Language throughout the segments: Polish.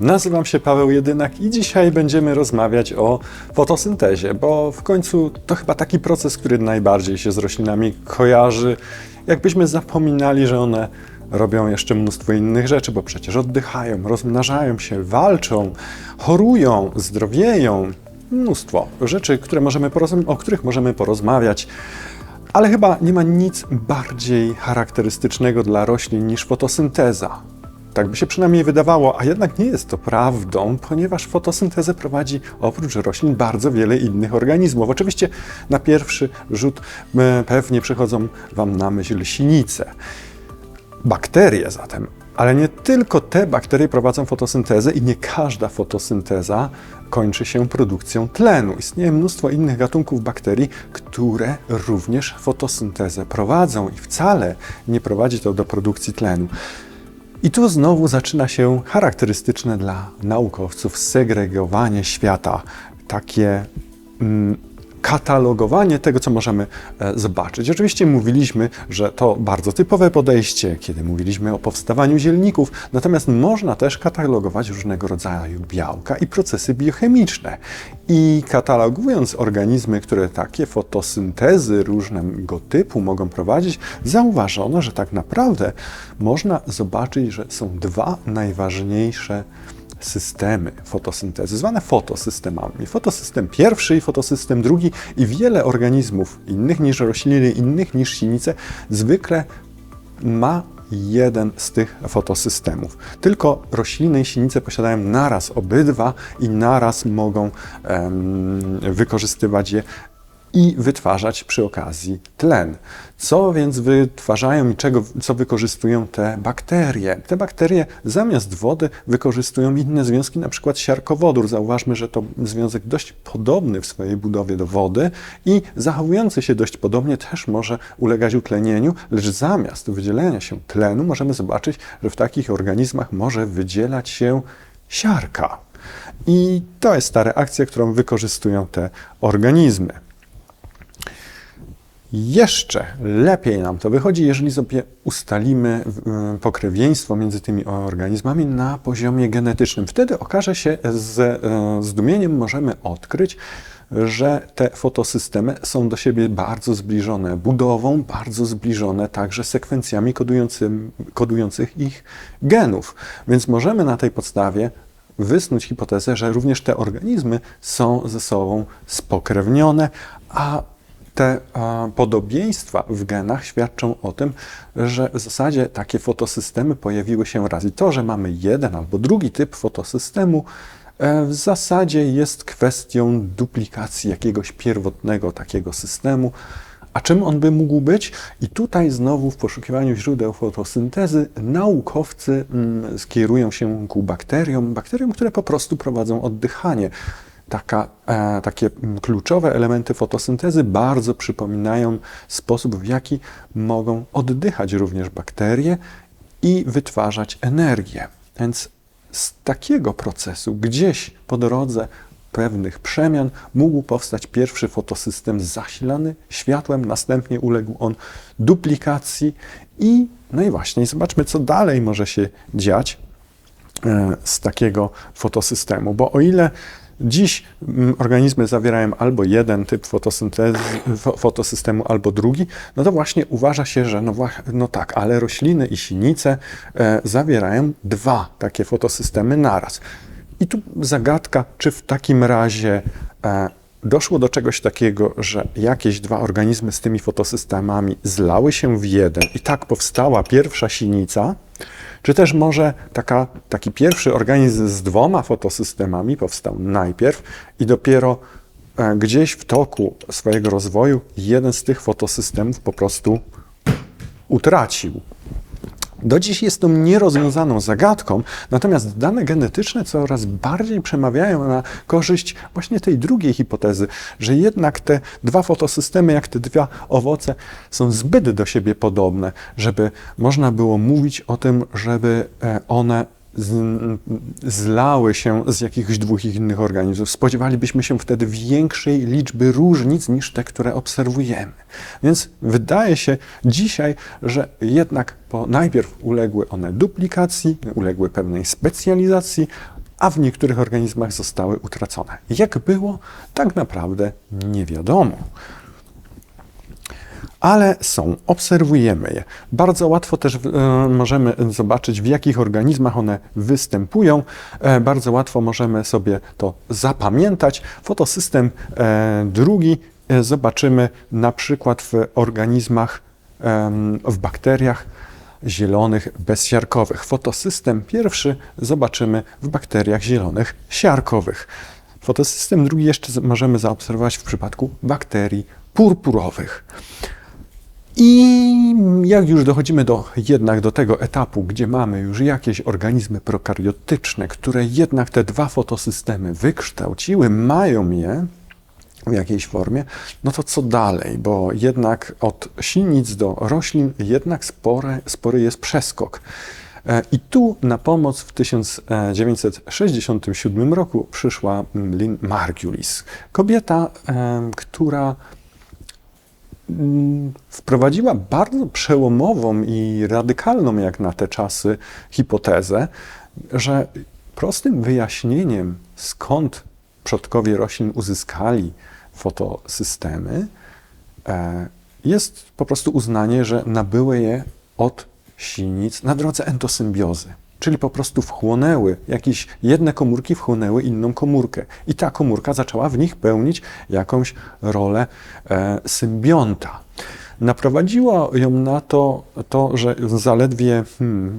Nazywam się Paweł Jedynak i dzisiaj będziemy rozmawiać o fotosyntezie, bo w końcu to chyba taki proces, który najbardziej się z roślinami kojarzy. Jakbyśmy zapominali, że one robią jeszcze mnóstwo innych rzeczy, bo przecież oddychają, rozmnażają się, walczą, chorują, zdrowieją. Mnóstwo rzeczy, które możemy o których możemy porozmawiać. Ale chyba nie ma nic bardziej charakterystycznego dla roślin niż fotosynteza. Tak by się przynajmniej wydawało, a jednak nie jest to prawdą, ponieważ fotosyntezę prowadzi oprócz roślin bardzo wiele innych organizmów. Oczywiście na pierwszy rzut e, pewnie przychodzą Wam na myśl sinice. Bakterie zatem, ale nie tylko te bakterie prowadzą fotosyntezę i nie każda fotosynteza kończy się produkcją tlenu. Istnieje mnóstwo innych gatunków bakterii, które również fotosyntezę prowadzą i wcale nie prowadzi to do produkcji tlenu. I tu znowu zaczyna się charakterystyczne dla naukowców segregowanie świata, takie mm, katalogowanie tego, co możemy e, zobaczyć. Oczywiście mówiliśmy, że to bardzo typowe podejście, kiedy mówiliśmy o powstawaniu zielników, natomiast można też katalogować różnego rodzaju białka i procesy biochemiczne. I katalogując organizmy, które takie fotosyntezy różnego typu mogą prowadzić, zauważono, że tak naprawdę można zobaczyć, że są dwa najważniejsze systemy fotosyntezy, zwane fotosystemami. Fotosystem pierwszy i fotosystem drugi i wiele organizmów innych niż rośliny, innych niż sinice, zwykle ma jeden z tych fotosystemów. Tylko rośliny i sinice posiadają naraz obydwa i naraz mogą em, wykorzystywać je i wytwarzać przy okazji tlen. Co więc wytwarzają i czego, co wykorzystują te bakterie? Te bakterie zamiast wody wykorzystują inne związki, na przykład siarkowodór. Zauważmy, że to związek dość podobny w swojej budowie do wody i zachowujący się dość podobnie też może ulegać utlenieniu, lecz zamiast wydzielenia się tlenu możemy zobaczyć, że w takich organizmach może wydzielać się siarka. I to jest ta reakcja, którą wykorzystują te organizmy. Jeszcze lepiej nam to wychodzi, jeżeli sobie ustalimy y, pokrewieństwo między tymi organizmami na poziomie genetycznym. Wtedy okaże się, z y, zdumieniem możemy odkryć, że te fotosystemy są do siebie bardzo zbliżone budową, bardzo zbliżone także sekwencjami kodujących ich genów. Więc możemy na tej podstawie wysnuć hipotezę, że również te organizmy są ze sobą spokrewnione, a te podobieństwa w genach świadczą o tym, że w zasadzie takie fotosystemy pojawiły się raz. I to, że mamy jeden albo drugi typ fotosystemu, e, w zasadzie jest kwestią duplikacji jakiegoś pierwotnego takiego systemu. A czym on by mógł być? I tutaj znowu w poszukiwaniu źródeł fotosyntezy naukowcy mm, skierują się ku bakteriom, bakteriom, które po prostu prowadzą oddychanie taka, e, takie kluczowe elementy fotosyntezy bardzo przypominają sposób, w jaki mogą oddychać również bakterie i wytwarzać energię. Więc z takiego procesu gdzieś po drodze pewnych przemian mógł powstać pierwszy fotosystem zasilany światłem, następnie uległ on duplikacji i no i właśnie, zobaczmy, co dalej może się dziać e, z takiego fotosystemu, bo o ile Dziś mm, organizmy zawierają albo jeden typ fotosyntezy, fotosystemu, albo drugi, no to właśnie uważa się, że no, no tak, ale rośliny i sinice e, zawierają dwa takie fotosystemy naraz. I tu zagadka, czy w takim razie e, doszło do czegoś takiego, że jakieś dwa organizmy z tymi fotosystemami zlały się w jeden i tak powstała pierwsza sinica, czy też może taka, taki pierwszy organizm z dwoma fotosystemami powstał najpierw i dopiero e, gdzieś w toku swojego rozwoju jeden z tych fotosystemów po prostu utracił. Do dziś jest to nierozwiązaną zagadką, natomiast dane genetyczne coraz bardziej przemawiają na korzyść właśnie tej drugiej hipotezy, że jednak te dwa fotosystemy, jak te dwa owoce, są zbyt do siebie podobne, żeby można było mówić o tym, żeby e, one zlały się z jakichś dwóch innych organizmów. Spodziewalibyśmy się wtedy większej liczby różnic niż te, które obserwujemy. Więc wydaje się dzisiaj, że jednak po, najpierw uległy one duplikacji, uległy pewnej specjalizacji, a w niektórych organizmach zostały utracone. Jak było, tak naprawdę nie wiadomo ale są, obserwujemy je. Bardzo łatwo też e, możemy zobaczyć, w jakich organizmach one występują. E, bardzo łatwo możemy sobie to zapamiętać. Fotosystem e, drugi zobaczymy na przykład w organizmach, w bakteriach zielonych bezsiarkowych. Fotosystem pierwszy zobaczymy w bakteriach zielonych siarkowych. Fotosystem drugi jeszcze możemy zaobserwować w przypadku bakterii purpurowych. I jak już dochodzimy do, jednak do tego etapu, gdzie mamy już jakieś organizmy prokariotyczne, które jednak te dwa fotosystemy wykształciły, mają je w jakiejś formie, no to co dalej? Bo jednak od silnic do roślin jednak spory, spory jest przeskok. E, I tu na pomoc w 1967 roku przyszła Lynn Margulis, kobieta, która Mm, wprowadziła bardzo przełomową i radykalną jak na te czasy hipotezę, że prostym wyjaśnieniem, skąd przodkowie roślin uzyskali fotosystemy, e, jest po prostu uznanie, że nabyły je od silnic na drodze endosymbiozy. Czyli po prostu wchłonęły, jakieś jedne komórki wchłonęły inną komórkę. I ta komórka zaczęła w nich pełnić jakąś rolę e, symbionta. Naprowadziło ją na to, to że zaledwie hmm,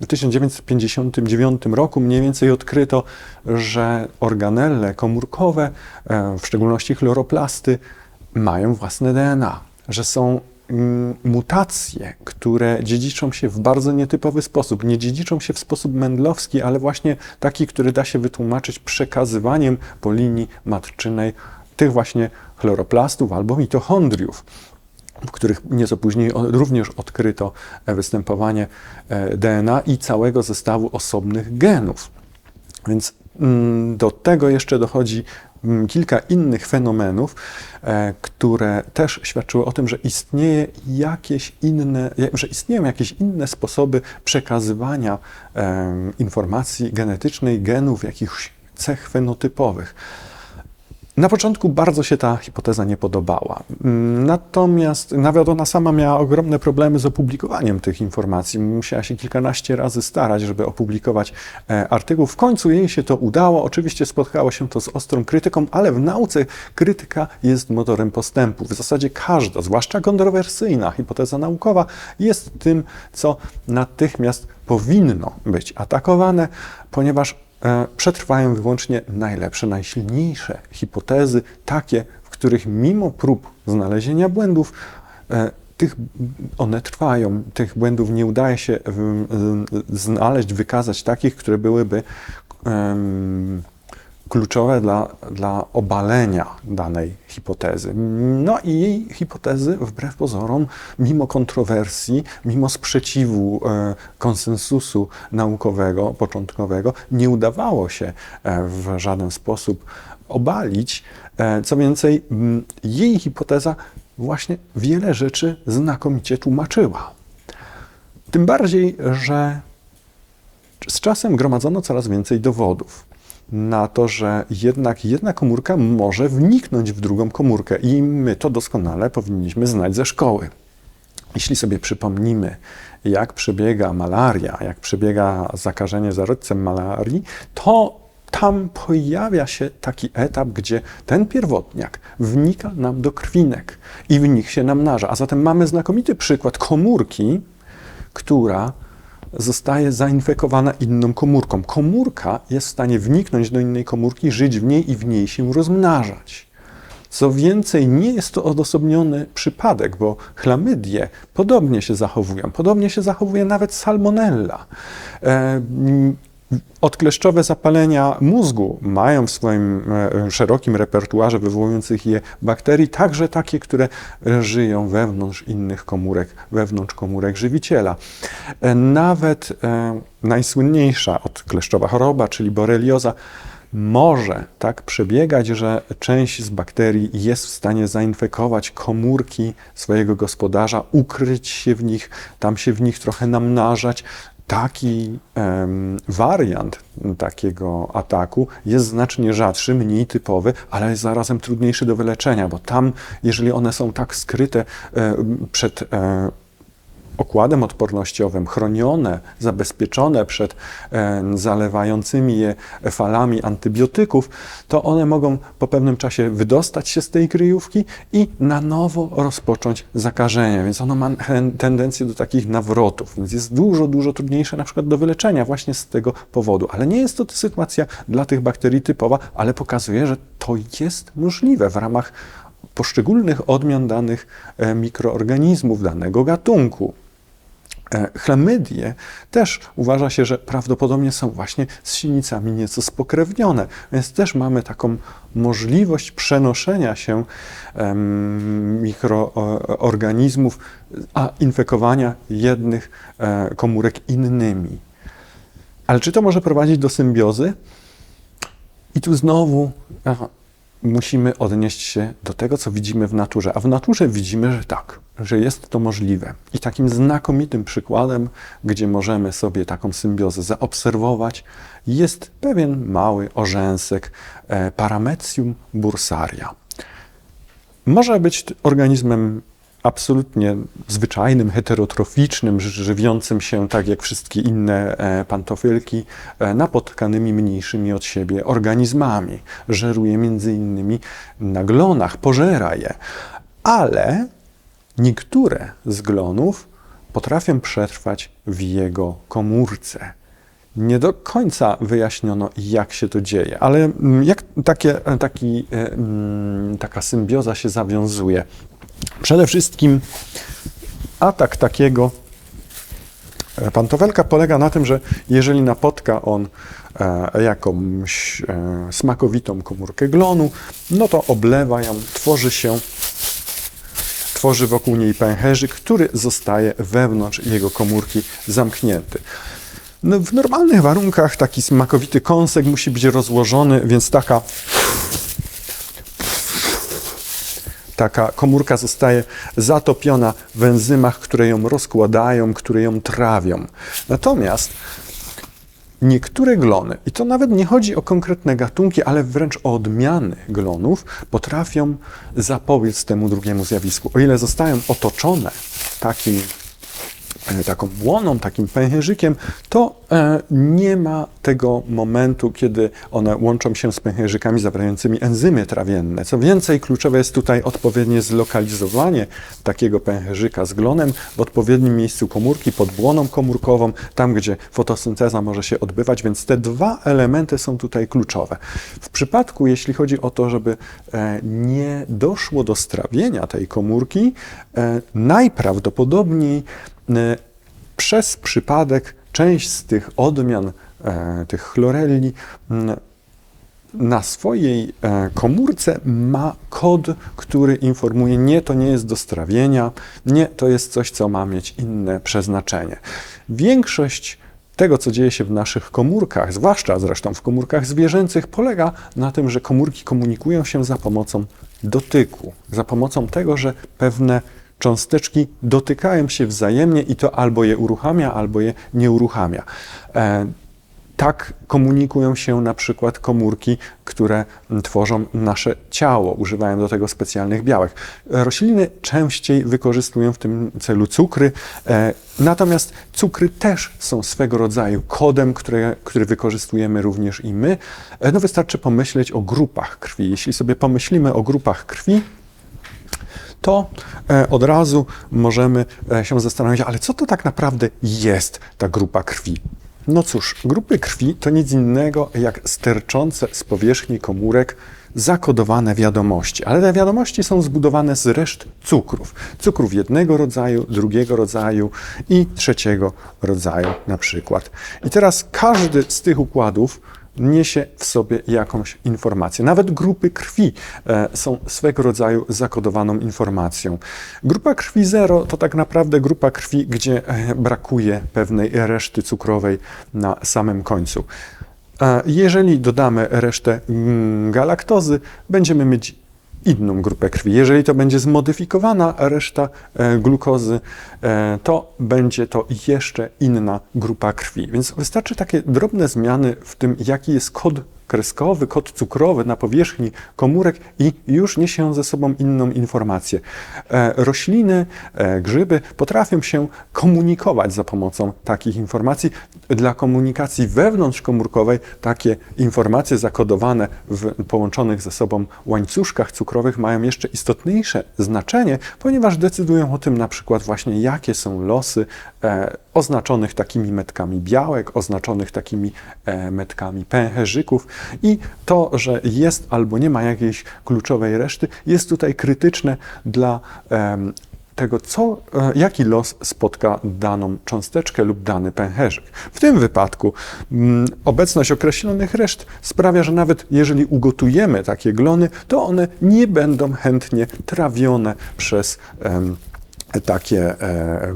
w 1959 roku mniej więcej odkryto, że organelle komórkowe, e, w szczególności chloroplasty, mają własne DNA, że są mutacje, które dziedziczą się w bardzo nietypowy sposób. Nie dziedziczą się w sposób mendlowski, ale właśnie taki, który da się wytłumaczyć przekazywaniem po linii matczynej tych właśnie chloroplastów albo mitochondriów w których nieco później również odkryto e, występowanie e, DNA i całego zestawu osobnych genów. Więc mm, do tego jeszcze dochodzi kilka innych fenomenów, e, które też świadczyły o tym, że istnieje jakieś inne, że istnieją jakieś inne sposoby przekazywania informacji genetycznej, genów, jakichś cech fenotypowych. Na początku bardzo się ta hipoteza nie podobała. Natomiast nawet ona sama miała ogromne problemy z opublikowaniem tych informacji. Musiała się kilkanaście razy starać, żeby opublikować e, artykuł. W końcu jej się to udało. Oczywiście spotkało się to z ostrą krytyką, ale w nauce krytyka jest motorem postępu. W zasadzie każda, zwłaszcza kontrowersyjna hipoteza naukowa, jest tym, co natychmiast powinno być atakowane, ponieważ przetrwają wyłącznie najlepsze, najsilniejsze hipotezy, takie, w których mimo prób znalezienia błędów, e, tych, one trwają, tych błędów nie udaje się znaleźć, wykazać takich, które byłyby um, kluczowe dla, dla obalenia danej hipotezy. No i jej hipotezy, wbrew pozorom, mimo kontrowersji, mimo sprzeciwu e, konsensusu naukowego, początkowego, nie udawało się e, w żaden sposób obalić. E, co więcej, jej hipoteza właśnie wiele rzeczy znakomicie tłumaczyła. Tym bardziej, że z czasem gromadzono coraz więcej dowodów na to, że jednak jedna komórka może wniknąć w drugą komórkę i my to doskonale powinniśmy znać ze szkoły. Jeśli sobie przypomnimy, jak przebiega malaria, jak przebiega zakażenie zarodcem malarii, to tam pojawia się taki etap, gdzie ten pierwotniak wnika nam do krwinek i w nich się namnaża. A zatem mamy znakomity przykład komórki, która zostaje zainfekowana inną komórką. Komórka jest w stanie wniknąć do innej komórki, żyć w niej i w niej się rozmnażać. Co więcej, nie jest to odosobniony przypadek, bo chlamydie podobnie się zachowują. Podobnie się zachowuje nawet salmonella. E, Odkleszczowe zapalenia mózgu mają w swoim e, szerokim repertuarze wywołujących je bakterii, także takie, które żyją wewnątrz innych komórek, wewnątrz komórek żywiciela. E, nawet e, najsłynniejsza odkleszczowa choroba, czyli borelioza, może tak przebiegać, że część z bakterii jest w stanie zainfekować komórki swojego gospodarza, ukryć się w nich, tam się w nich trochę namnażać, taki em, wariant takiego ataku jest znacznie rzadszy, mniej typowy, ale jest zarazem trudniejszy do wyleczenia, bo tam, jeżeli one są tak skryte e, przed e, okładem odpornościowym, chronione, zabezpieczone przed e, zalewającymi je falami antybiotyków, to one mogą po pewnym czasie wydostać się z tej kryjówki i na nowo rozpocząć zakażenie. Więc ono ma tendencję do takich nawrotów, więc jest dużo, dużo trudniejsze na przykład do wyleczenia właśnie z tego powodu. Ale nie jest to sytuacja dla tych bakterii typowa, ale pokazuje, że to jest możliwe w ramach poszczególnych odmian danych e, mikroorganizmów, danego gatunku. E, Chlamydie też uważa się, że prawdopodobnie są właśnie z silnicami nieco spokrewnione, więc też mamy taką możliwość przenoszenia się mikroorganizmów, a infekowania jednych e, komórek innymi. Ale czy to może prowadzić do symbiozy? I tu znowu musimy odnieść się do tego, co widzimy w naturze. A w naturze widzimy, że tak, że jest to możliwe. I takim znakomitym przykładem, gdzie możemy sobie taką symbiozę zaobserwować, jest pewien mały orzęsek e, Paramecium bursaria. Może być organizmem absolutnie zwyczajnym, heterotroficznym, ży- żywiącym się tak jak wszystkie inne e, pantofylki, e, napotkanymi mniejszymi od siebie organizmami. Żeruje między innymi na glonach, pożera je. Ale niektóre z glonów potrafią przetrwać w jego komórce. Nie do końca wyjaśniono, jak się to dzieje, ale mm, jak takie, taki, e, mm, taka symbioza się zawiązuje. Przede wszystkim atak takiego e, pantofelka polega na tym, że jeżeli napotka on e, jakąś e, smakowitą komórkę glonu, no to oblewa ją, tworzy się tworzy wokół niej pęcherzyk, który zostaje wewnątrz jego komórki zamknięty. No, w normalnych warunkach taki smakowity kąsek musi być rozłożony, więc taka, taka komórka zostaje zatopiona w enzymach, które ją rozkładają, które ją trawią. Natomiast Niektóre glony, i to nawet nie chodzi o konkretne gatunki, ale wręcz o odmiany glonów, potrafią zapobiec temu drugiemu zjawisku. O ile zostają otoczone takim, taką błoną, takim pęcherzykiem, to e, nie ma tego momentu, kiedy one łączą się z pęcherzykami zawierającymi enzymy trawienne. Co więcej, kluczowe jest tutaj odpowiednie zlokalizowanie takiego pęcherzyka z glonem w odpowiednim miejscu komórki, pod błoną komórkową, tam gdzie fotosynteza może się odbywać, więc te dwa elementy są tutaj kluczowe. W przypadku, jeśli chodzi o to, żeby e, nie doszło do strawienia tej komórki, e, najprawdopodobniej e, przez przypadek część z tych odmian e, tych chlorelli m, na swojej e, komórce ma kod, który informuje, nie, to nie jest do strawienia, nie, to jest coś, co ma mieć inne przeznaczenie. Większość tego, co dzieje się w naszych komórkach, zwłaszcza zresztą w komórkach zwierzęcych, polega na tym, że komórki komunikują się za pomocą dotyku, za pomocą tego, że pewne cząsteczki dotykają się wzajemnie i to albo je uruchamia, albo je nie uruchamia. E, tak komunikują się na przykład komórki, które tworzą nasze ciało, używają do tego specjalnych białek. Rośliny częściej wykorzystują w tym celu cukry, e, natomiast cukry też są swego rodzaju kodem, które, który wykorzystujemy również i my. E, no wystarczy pomyśleć o grupach krwi. Jeśli sobie pomyślimy o grupach krwi, to e, od razu możemy e, się zastanowić, ale co to tak naprawdę jest ta grupa krwi? No cóż, grupy krwi to nic innego jak sterczące z powierzchni komórek zakodowane wiadomości, ale te wiadomości są zbudowane z reszt cukrów. Cukrów jednego rodzaju, drugiego rodzaju i trzeciego rodzaju na przykład. I teraz każdy z tych układów niesie w sobie jakąś informację. Nawet grupy krwi e, są swego rodzaju zakodowaną informacją. Grupa krwi 0 to tak naprawdę grupa krwi, gdzie e, brakuje pewnej reszty cukrowej na samym końcu. E, Jeżeli dodamy resztę mm, galaktozy, będziemy mieć inną grupę krwi. Jeżeli to będzie zmodyfikowana reszta e, glukozy, e, to będzie to jeszcze inna grupa krwi. Więc wystarczy takie drobne zmiany w tym, jaki jest kod kreskowy, kod cukrowy na powierzchni komórek i już niesie ze sobą inną informację. E, rośliny, e, grzyby potrafią się komunikować za pomocą takich informacji. Dla komunikacji wewnątrzkomórkowej takie informacje zakodowane w połączonych ze sobą łańcuszkach cukrowych mają jeszcze istotniejsze znaczenie, ponieważ decydują o tym na przykład właśnie, jakie są losy e, oznaczonych takimi metkami białek, oznaczonych takimi e, metkami pęcherzyków i to, że jest albo nie ma jakiejś kluczowej reszty, jest tutaj krytyczne dla tego, co, e, jaki los spotka daną cząsteczkę lub dany pęcherzyk. W tym wypadku mm, obecność określonych reszt sprawia, że nawet jeżeli ugotujemy takie glony, to one nie będą chętnie trawione przez takie e,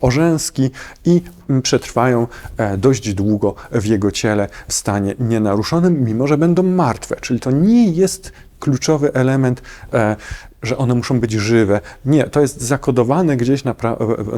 orzęski i mm, przetrwają e, dość długo w jego ciele w stanie nienaruszonym, mimo że będą martwe. Czyli to nie jest kluczowy element, e, że one muszą być żywe. Nie, to jest zakodowane gdzieś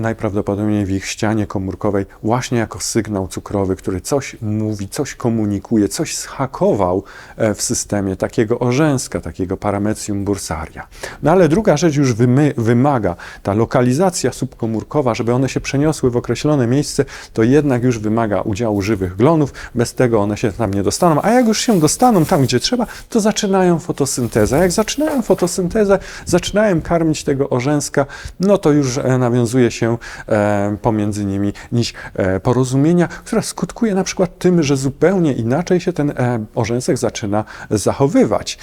najprawdopodobniej w ich ścianie komórkowej właśnie jako sygnał cukrowy, który coś mówi, coś komunikuje, coś schakował e, w systemie takiego orzęska, takiego paramecium bursaria. No ale druga rzecz już wymy- wymaga, ta lokalizacja subkomórkowa, żeby one się przeniosły w określone miejsce, to jednak już wymaga udziału żywych glonów, bez tego one się tam nie dostaną, a jak już się dostaną tam, gdzie trzeba, to zaczynają fotosyntezę. Jak zaczynają fotosyntezę, zaczynają karmić tego orzęska, no to już e, nawiązuje się e, pomiędzy nimi nić e, porozumienia, która skutkuje na przykład tym, że zupełnie inaczej się ten orzęsek zaczyna zachowywać.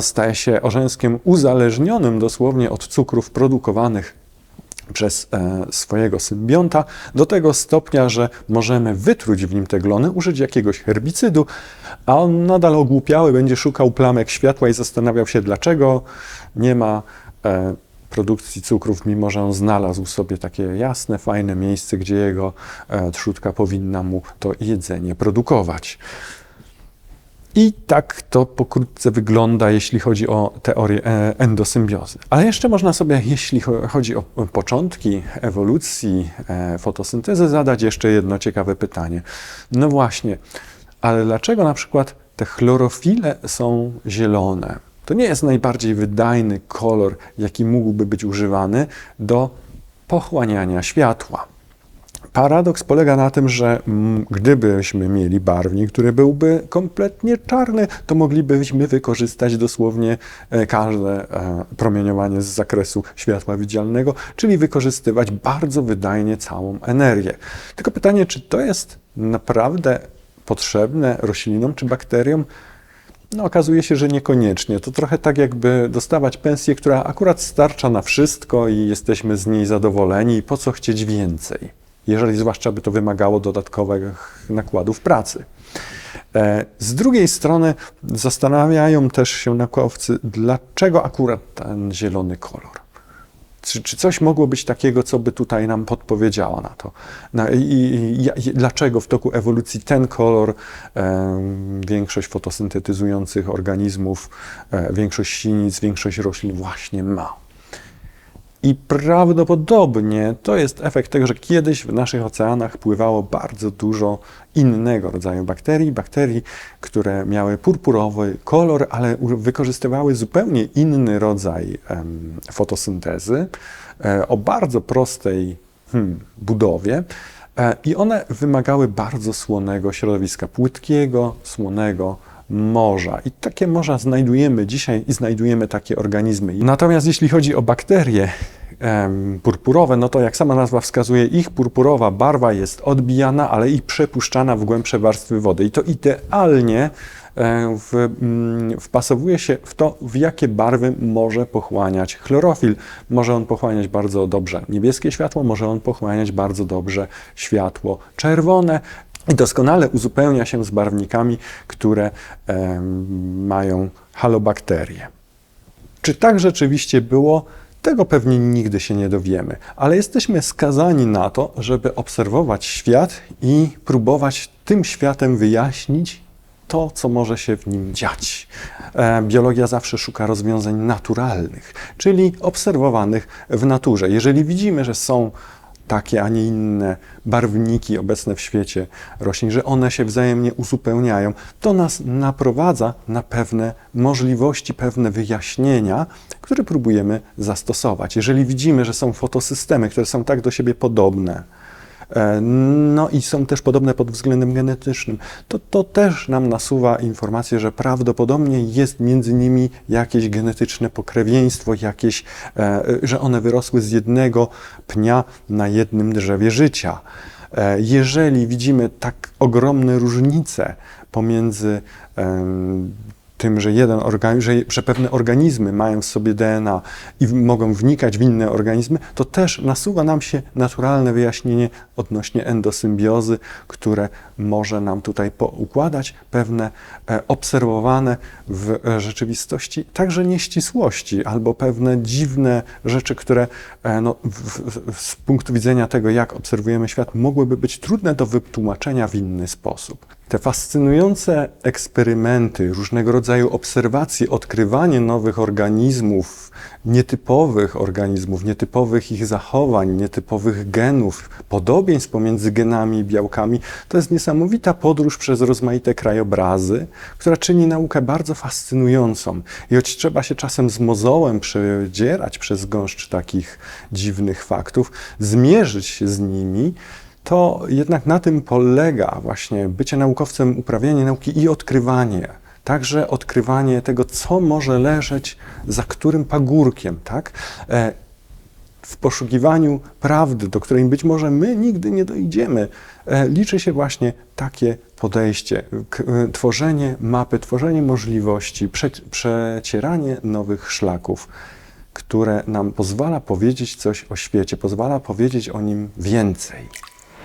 Staje się orzęskiem uzależnionym dosłownie od cukrów produkowanych przez e, swojego symbionta do tego stopnia, że możemy wytruć w nim te glony, użyć jakiegoś herbicydu, a on nadal ogłupiały będzie szukał plamek światła i zastanawiał się, dlaczego nie ma e, produkcji cukrów, mimo że on znalazł sobie takie jasne, fajne miejsce, gdzie jego e, trzutka powinna mu to jedzenie produkować. I tak to pokrótce wygląda, jeśli chodzi o teorię e, endosymbiozy. Ale jeszcze można sobie, jeśli cho- chodzi o początki ewolucji e, fotosyntezy, zadać jeszcze jedno ciekawe pytanie. No właśnie, ale dlaczego na przykład te chlorofile są zielone? To nie jest najbardziej wydajny kolor, jaki mógłby być używany do pochłaniania światła. Paradoks polega na tym, że mm, gdybyśmy mieli barwnik, który byłby kompletnie czarny, to moglibyśmy wykorzystać dosłownie e, każde e, promieniowanie z zakresu światła widzialnego, czyli wykorzystywać bardzo wydajnie całą energię. Tylko pytanie, czy to jest naprawdę potrzebne roślinom czy bakteriom? No, okazuje się, że niekoniecznie. To trochę tak, jakby dostawać pensję, która akurat starcza na wszystko i jesteśmy z niej zadowoleni. I po co chcieć więcej? Jeżeli zwłaszcza by to wymagało dodatkowych nakładów pracy. E, Z drugiej strony zastanawiają też się naukowcy, dlaczego akurat ten zielony kolor. Czy, czy coś mogło być takiego, co by tutaj nam podpowiedziało na to? Na, i, i, i, dlaczego w toku ewolucji ten kolor e, większość fotosyntetyzujących organizmów, e, większość sinic, większość roślin właśnie ma? I prawdopodobnie to jest efekt tego, że kiedyś w naszych oceanach pływało bardzo dużo innego rodzaju bakterii, bakterii, które miały purpurowy kolor, ale wykorzystywały zupełnie inny rodzaj em, fotosyntezy e, o bardzo prostej hmm, budowie. E, I one wymagały bardzo słonego środowiska, płytkiego, słonego, morza. I takie morza znajdujemy dzisiaj i znajdujemy takie organizmy. Natomiast jeśli chodzi o bakterie purpurowe, no to jak sama nazwa wskazuje, ich purpurowa barwa jest odbijana, ale i przepuszczana w głębsze warstwy wody. I to idealnie e, w, mm, wpasowuje się w to, w jakie barwy może pochłaniać chlorofil. Może on pochłaniać bardzo dobrze niebieskie światło, może on pochłaniać bardzo dobrze światło czerwone. I doskonale uzupełnia się z barwnikami, które em, mają halobakterie. Czy tak rzeczywiście było? Tego pewnie nigdy się nie dowiemy, ale jesteśmy skazani na to, żeby obserwować świat i próbować tym światem wyjaśnić, to, co może się w nim dziać. E, Biologia zawsze szuka rozwiązań naturalnych, czyli obserwowanych w naturze. Jeżeli widzimy, że są takie, a nie inne barwniki obecne w świecie roślin, że one się wzajemnie uzupełniają, to nas naprowadza na pewne możliwości, pewne wyjaśnienia, które próbujemy zastosować. Jeżeli widzimy, że są fotosystemy, które są tak do siebie podobne, no i są też podobne pod względem genetycznym, to to też nam nasuwa informację, że prawdopodobnie jest między nimi jakieś genetyczne pokrewieństwo, jakieś, e, że one wyrosły z jednego pnia na jednym drzewie życia. E, Jeżeli widzimy tak ogromne różnice pomiędzy tym, że, jeden organizm, że, że pewne organizmy mają w sobie DNA i mogą wnikać w inne organizmy, to też nasuwa nam się naturalne wyjaśnienie odnośnie endosymbiozy, które może nam tutaj poukładać pewne e, obserwowane w e, rzeczywistości także nieścisłości albo pewne dziwne rzeczy, które e, no, w, w, z punktu widzenia tego, jak obserwujemy świat, mogłyby być trudne do wytłumaczenia w inny sposób. Te fascynujące eksperymenty, różnego rodzaju obserwacje, odkrywanie nowych organizmów, nietypowych organizmów, nietypowych ich zachowań, nietypowych genów, podobieństw pomiędzy genami i białkami, to jest niesamowita podróż przez rozmaite krajobrazy, która czyni naukę bardzo fascynującą. I choć trzeba się czasem z mozołem przedzierać przez gąszcz takich dziwnych faktów, zmierzyć się z nimi, to jednak na tym polega właśnie bycie naukowcem, uprawianie nauki i odkrywanie. Także odkrywanie tego, co może leżeć za którym pagórkiem, tak? E, w poszukiwaniu prawdy, do której być może my nigdy nie dojdziemy, e, liczy się właśnie takie podejście, e, tworzenie mapy, tworzenie możliwości, prze, przecieranie nowych szlaków, które nam pozwala powiedzieć coś o świecie, pozwala powiedzieć o nim więcej.